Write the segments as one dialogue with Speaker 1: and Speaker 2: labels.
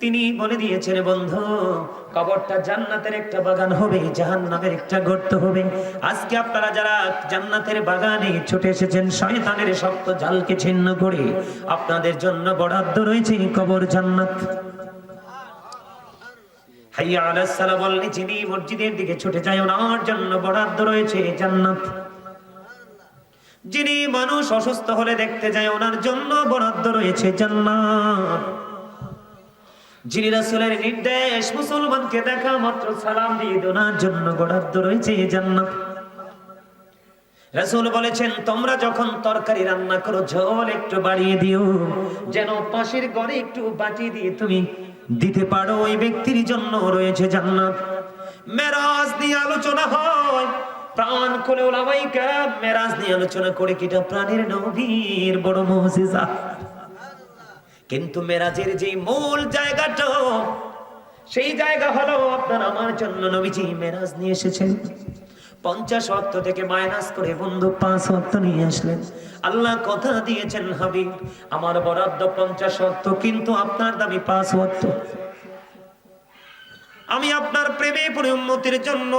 Speaker 1: তিনি বলে দিয়েছেন, বন্ধু, কবরটা জান্নাতের একটা বাগান হবে, জাহান্নামের একটা গর্ত হবে। আজকে আপনারা যারা জান্নাতের বাগানে ছুটে এসেছেন, শয়তানের শক্ত জালকে ছিন্ন করে আপনাদের জন্য বরাদ্দ রয়েছে কবর জান্নাত। হাইয়া যিনি মসজিদের দিকে ছুটে যায়, ওনার জন্য বরাদ্দ রয়েছে জান্নাত। যিনি মানুষ অসুস্থ হলে দেখতে যায়, ওনার জন্য বরাদ্দ রয়েছে জান্নাত। যিনি রাসূলের নির্দেশ, মুসলমানকে দেখা মাত্র সালাম দিয়ে ওনার জন্য বরাদ্দ রয়েছে জান্নাত। রাসূল বলেছেন, তোমরা যখন তরকারি রান্না করো, ঝোল একটু বাড়িয়ে দিও। যেন পাশের ঘরে একটু বাটি দিয়ে তুমি দিতে পারো ওই ব্যক্তির জন্য, রয়েছে জান্নাত। মেরাজ নিয়ে আলোচনা হয়। প্রাণ খুলে ওলামাই কেরাম মেরাজ নিয়ে আলোচনা করে কিটা প্রাণের নবীর বড় মুজিজা? কিন্তু মেরাজের যে মূল জায়গাটা, সেই জায়গা হলো আপনার আমার জন্য নবীজি মেরাজ নিয়ে এসেছেন। পঞ্চাশ অর্থ থেকে মাইনাস করে বন্ধু পাঁচ অর্থ নিয়ে আসলেন। আল্লাহ কথা দিয়েছেন, হাবিব, আমার বরাদ্দ পঞ্চাশ অর্থ, কিন্তু আপনার দাবি পাঁচ অর্থ। আমি আপনার প্রেমে পরে উন্নতির জন্য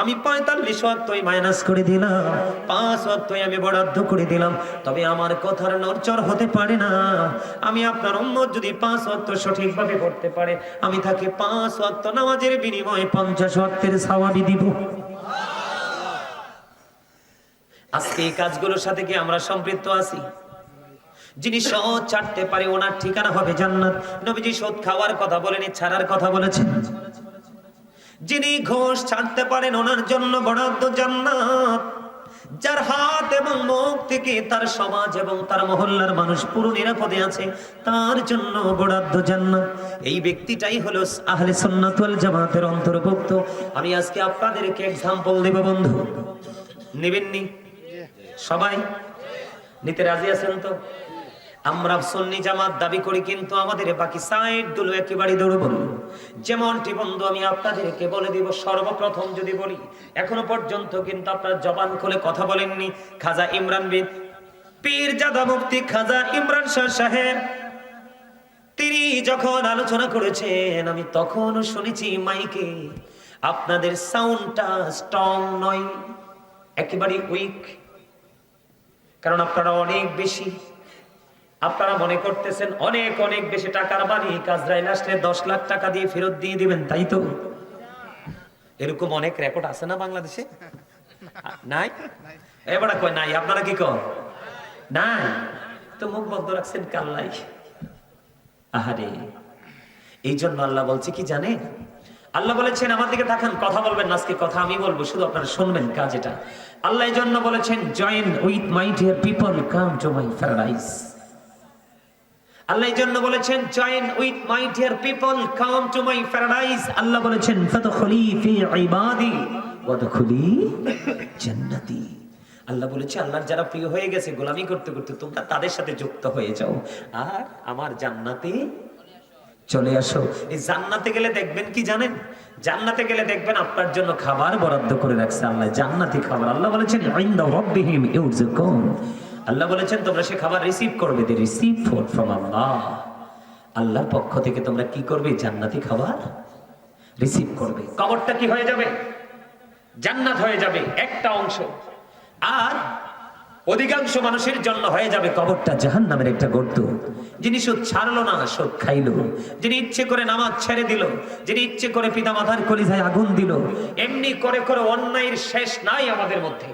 Speaker 1: আমি পঁয়তাল্লিশ অর্থই মাইনাস করে দিলাম, পাঁচ অর্থই আমি বরাদ্দ করে দিলাম। তবে আমার কথার নরচর হতে পারে না। আমি আপনার উম্মত যদি পাঁচ অর্থ সঠিকভাবে করতে পারে, আমি তাকে পাঁচ অর্থ নামাজের বিনিময়ে পঞ্চাশ অর্থের সাওয়াবি দিব। আজকে এই কাজগুলোর সাথে কি আমরা সম্পৃক্ত আছি? যিনি সহজ ছাড়তে পারে ওনার ঠিকানা হবে জান্নাত। নবীজি সুদ খাওয়ার কথা বলেনি, ছাড়ার কথা বলেছেন। যিনি ঘোষ ছাড়তে পারেন ওনার জন্য বরাদ্দ জান্নাত। যার হাত এবং মুখ থেকে তার সমাজ এবং তার মহল্লার মানুষ পুরো নিরাপদে আছে, তার জন্য বরাদ্দ জান্নাত। এই ব্যক্তিটাই হলো আহলে সুন্নাত ওয়াল জামাতের অন্তর্ভুক্ত। আমি আজকে আপনাদেরকে এক্সাম্পল দেব বন্ধু। নেবেননি? সবাই, নিতে রাজি আছেন তো? আমরা সন্নি জামাত দাবি করি কিন্তু আমাদের বাকি সাইডগুলো একেবারে দৌড়ব যেমনটি বন্ধু, আমি আপনাদেরকে বলে দিব, সর্বপ্রথম যদি বলি, এখনও পর্যন্ত কিন্তু আপনার জবান খুলে কথা বলেননি। খাজা ইমরান বিন পীর জাদা মুফতি খাজা ইমরান শাহ সাহেব, তিনি যখন আলোচনা করেছেন, আমি তখন শুনেছি মাইকে, আপনাদের সাউন্ডটা স্ট্রং নয় একেবারে উইক কারণ আপনারা অনেক বেশি। আপনারা মনে করতেছেন অনেক অনেক বেশি টাকার বাড়ি কাজরাইল আসলে দশ লাখ টাকা দিয়ে ফেরত দিয়ে দিবেন, তাই তো? এরকম অনেক রেকর্ড আছে না বাংলাদেশে? নাই? এবার কয় নাই, আপনারা কি কন? নাই? তো মুখ বন্ধ রাখছেন কাল্লাই আহারে। এই জন্য আল্লাহ বলছে কি জানে আল্লাহ বলেছেন, আমার দিকে তাকান, কথা বলবেন না আজকে, কথা আমি বলব। শুধু আপনারা শুনবেন কাজ এটা। আল্লাহ এই জন্য বলেছেন join with my dear people come to my paradise আল্লাহ জন্য বলেছেন join with my dear people come to my paradise আল্লাহ বলেছেন ফাদখুলি ফি ইবাদি ওয়াদখুলি জান্নাতি আল্লাহ বলেছে, আল্লাহর যারা প্রিয় হয়ে গেছে, গোলামি করতে করতে তোমরা তাদের সাথে যুক্ত হয়ে যাও। আর আমার জান্নাতে চলে আসো। এই জান্নাতে গেলে দেখবেন কি জানেন? জান্নাতে গেলে দেখবেন আপনার জন্য খাবার বরাদ্দ করে রাখছে আল্লাহ। জান্নাতি খাবার। আল্লাহ বলেছেন, ইনদা রাব্বিহিম ইউরযুকুন। আল্লাহ বলেছেন, তোমরা সে খাবার রিসিভ করবে। দে রিসিভ ফুড ফ্রম আল্লাহ। আল্লাহর পক্ষ থেকে তোমরা কি করবে? জান্নাতি খাবার রিসিভ করবে। কবরটা কি হয়ে যাবে? জান্নাত হয়ে যাবে, একটা অংশ। আর অধিকাংশ মানুষের জন্য হয়ে যাবে কবরটা জাহান নামের একটা গর্ত। যিনি সুদ ছাড়লো না সুদ খাইলো। যিনি ইচ্ছে করে নামাজ ছেড়ে দিল যিনি ইচ্ছে করে পিতা মাতার কলিজায় আগুন দিল এমনি করে করে অন্যায়ের শেষ নাই আমাদের মধ্যে।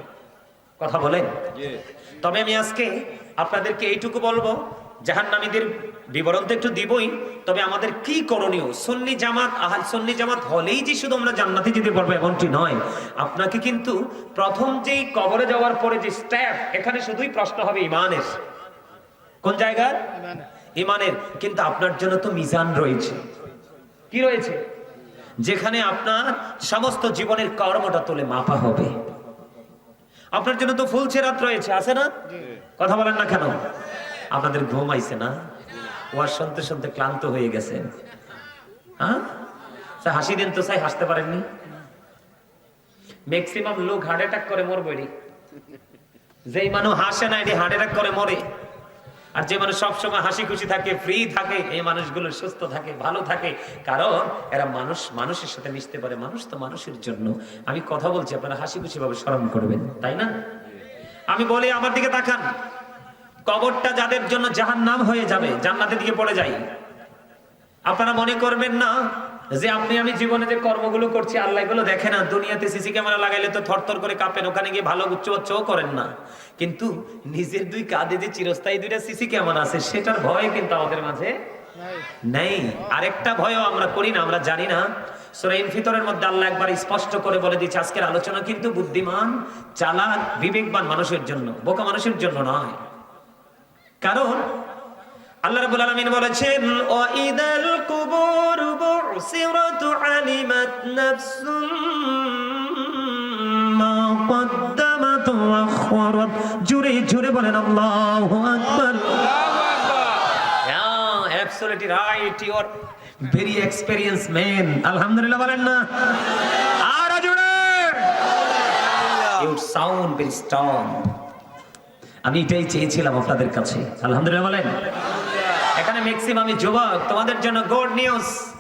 Speaker 1: কথা বলেন? তবে আমি আজকে আপনাদেরকে এইটুকু বলব জাহান্নামীদের বিবরণ তো একটু দিবই তবে আমাদের কি করণীয়? সন্নি জামাত আহাল সন্নি জামাত হলেই যে শুধু আমরা জান্নাতে যেতে পারব এমনটি নয়। আপনাকে কিন্তু প্রথম যেই কবরে যাওয়ার পরে যে স্ট্যাপ এখানে শুধুই প্রশ্ন হবে ইমানের। কোন জায়গার? ইমানের, কিন্তু আপনার জন্য তো মিজান রয়েছে। কি রয়েছে? যেখানে আপনার সমস্ত জীবনের কর্মটা তুলে মাপা হবে। আপনার জন্য তো ফুল চেরাত রয়েছে, আছে না? কথা বলেন না কেন? আপনাদের ঘুম আইছে না? ওয়ার শুনতে শুনতে ক্লান্ত হয়ে গেছেন হ্যাঁ? হাসি দেন তো সাই হাসতে পারেননি? ম্যাক্সিমাম লোক হার্ট অ্যাটাক করে মরবে রে। যেই মানুষ হাসে না, এটি হার্ট অ্যাটাক করে, মরে। আর যে মানুষ সবসময় হাসি খুশি থাকে ফ্রি থাকে, এই মানুষগুলো সুস্থ থাকে, ভালো থাকে। কারণ এরা মানুষ, মানুষের সাথে মিশতে পারে। মানুষ তো মানুষের জন্য। আমি কথা বলছি, আপনারা হাসি খুশি ভাবে স্মরণ করবেন, তাই না? আমি বলি, আমার দিকে তাকান। কবরটা যাদের জন্য জাহান নাম হয়ে যাবে, জান্নাতের দিকে পড়ে যাই। আপনারা মনে করবেন না যে আপনি, আমি জীবনে যে কর্মগুলো করছি, আল্লাহ এগুলো দেখে না। দুনিয়াতে সিসি ক্যামেরা লাগাইলে তো থরথর করে কাঁপেন, ওখানে গিয়ে ভালো উচ্চ উচ্চও করেন না। কিন্তু নিজের দুই কাঁধে যে চিরস্থায়ী দুইটা সিসি ক্যামেরা আছে, সেটার ভয় কিন্তু আমাদের মাঝে নেই। আরেকটা ভয়ও আমরা করি না, আমরা জানি না। ফিতরের মধ্যে আল্লাহ একবার স্পষ্ট করে বলে দিচ্ছে আজকের আলোচনা কিন্তু বুদ্ধিমান, চালাক, বিবেকবান মানুষের জন্য, বোকা মানুষের জন্য নয়। কারণ আল্লাহ বলেছেন, ওয়া ওয়া আখরাত জোরে জোরে বলেন আল্লাহু আকবার. Very experienced আলহামদুলিল্লাহ বলেন না। আর very strong. আমি এটাই চেয়েছিলাম আপনাদের কাছে। আলহামদুলিল্লাহ বলেন। এখানে ম্যাক্সিমাম আমি যুবক তোমাদের জন্য গুড নিউজ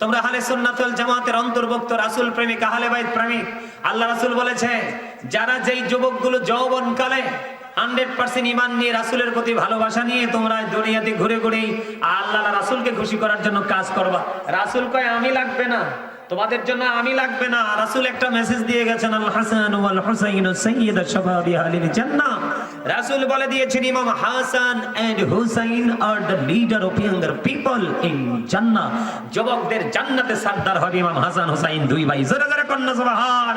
Speaker 1: তোমরা হালে সুন্নাতুল জামাতের অন্তর্ভুক্ত রাসূল প্রেমিক, আহলে বাইত প্রেমিক। আল্লাহ রাসূল বলেছে, যারা যেই যুবকগুলো যৌবন কালে হান্ড্রেড পার্সেন্ট ইমান নিয়ে রাসূলের প্রতি ভালোবাসা নিয়ে তোমরা দুনিয়াতে ঘুরে ঘুরে আল্লাহ রাসূলকে খুশি করার জন্য কাজ করবা। রাসূল কয়, আমি লাগবে না। তোমাদের জন্য আমি লাগবে না। রাসূল একটা মেসেজ দিয়ে গেছেন, আল হাসান ওয়াল হুসাইন সাইয়্যিদ শাবাবি আহলিল জান্নাহ। রাসূল বলে দিয়েছেন, Imam Hasan and Hussain are the leader of younger people in জান্নাহ যুবকদের জান্নাতে সর্দার হবে ইমাম হাসান হুসাইন দুই ভাই। জোরে জোরে কন্যা, সুবহান।